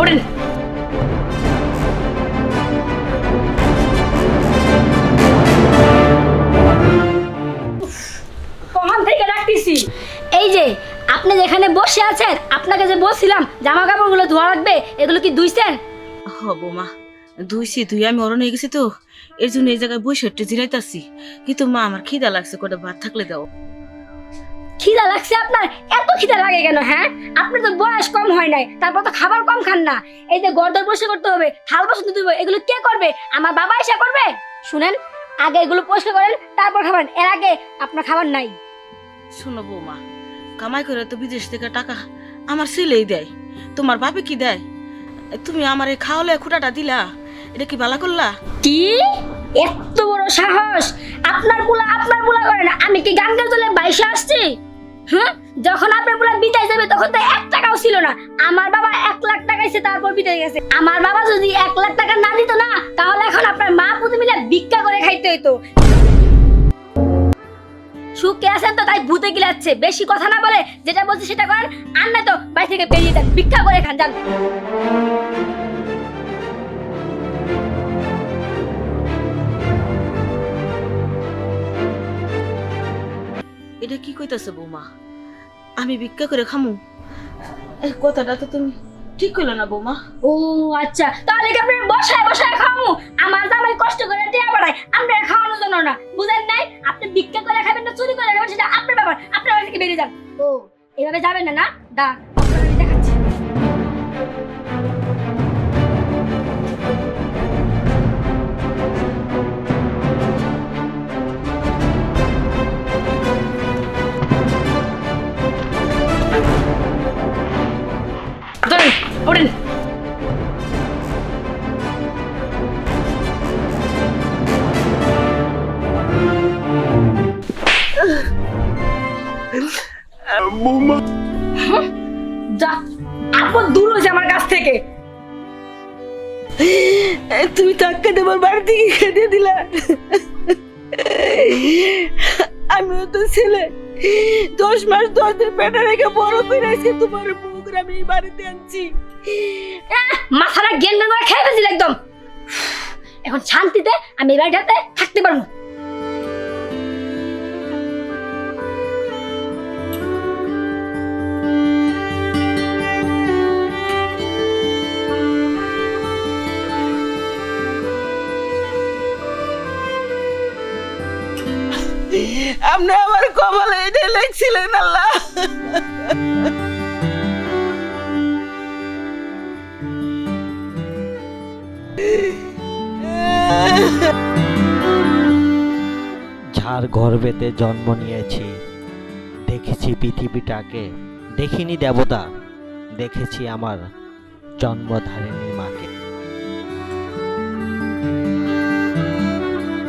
ওঠেন কখন থেকে রাখতেছি এই যে আপনি যেখানে বসে আছেন আপনাকে যে বলছিলাম জামা কাপড়গুলো ধোয়া রাখবে এগুলো কি ধুইছেন? হ বৌমা ধুইছি ধুই আমি অরণ হয়ে গেছি তো। এর জন্য এই জায়গায় বসে একটু জিরাইতাছি। কিন্তু মা আমার খিদা লাগছে কটা ভাত থাকলে দাও। খিদা লাগছে আপনার? এত খিদা লাগে কেন হ্যাঁ? আপনার তো বয়স কম হয় নাই তারপর তো খাবার কম খান না। এই যে গরদর বসে করতে হবে হাল বসে দিব এগুলো কে করবে? আমার বাবা এসে করবে? শুনেন আগে এগুলো পরিষ্কার করেন তারপর খাবেন এর আগে আপনার খাবার নাই। শোনো বৌমা কামাই করে তো বিদেশ থেকে টাকা আমার ছেলেই দেয়। তোমার বাপে কি দেয়? তুমি আমার এই খাওয়ালে খুঁটাটা দিলা এটা কি বালা করলা? কি? এত বড় সাহস! আপনার পুলা আপনার পুলা করে না আমি কি গাঙ্গের জলে বাইশে আসছি? তখন তো এক টাকাও ছিল না। আমার বাবা এক লাখ টাকাইছে তারপর বিদায় গেছে। আমার বাবা যদি এক লাখ টাকা না দিত না, তাহলে এখন আপনার মা মিলে ভিক্ষা করে খাইতে হইতো। সুখে আছেন তো, তাই ভূতে গিলাচ্ছে। বেশি কথা না বলে যেটা বলছে সেটা করেন। আর না তো বাড়ি থেকে বেরিয়ে যান, ভিক্ষা করে খান যান। এটা কি কইতাছে বৌমা? আমি ভিক্ষা করে খামু। এই কথাটা তো তুমি ঠিক করলে না বৌমা। ও আচ্ছা। তাহলে কি আপনি বসায় বসায় খামু? আমার জামাই কষ্ট করে টিয়া বাড়ায় আপনার খাওয়ানোর জন্য না। বুঝেন নাই? আপনি ভিক্ষা করে খাবেন না, চুরি করে খাবেন, সেটা আপনার ব্যাপার। আপনার বাড়ি থেকে বেরিয়ে যান। ও, এভাবে যাবেন না না? দা যা আপন দূর হয়েছে আমার কাছ থেকে। তুমি টাকা দেবার বাড়ি থেকে খেতে দিলা। আমিও তো ছেলে। দশ মাস দশ দিন পেটে রেখে বড় করে তোমার মুখ আমি বাড়িতে আনছি। মাথাটা গেন গেন করে খেয়ে ফেলছিল একদম। এখন শান্তিতে আমি এই বাড়িটাতে থাকতে পারব। আপনি আমার কপালে এটা লেখছিলেন আল্লাহ। যার গর্ভেতে জন্ম নিয়েছি। দেখেছি পৃথিবীটাকে। দেখিনি দেবতা। দেখেছি আমার জন্মধারিণী।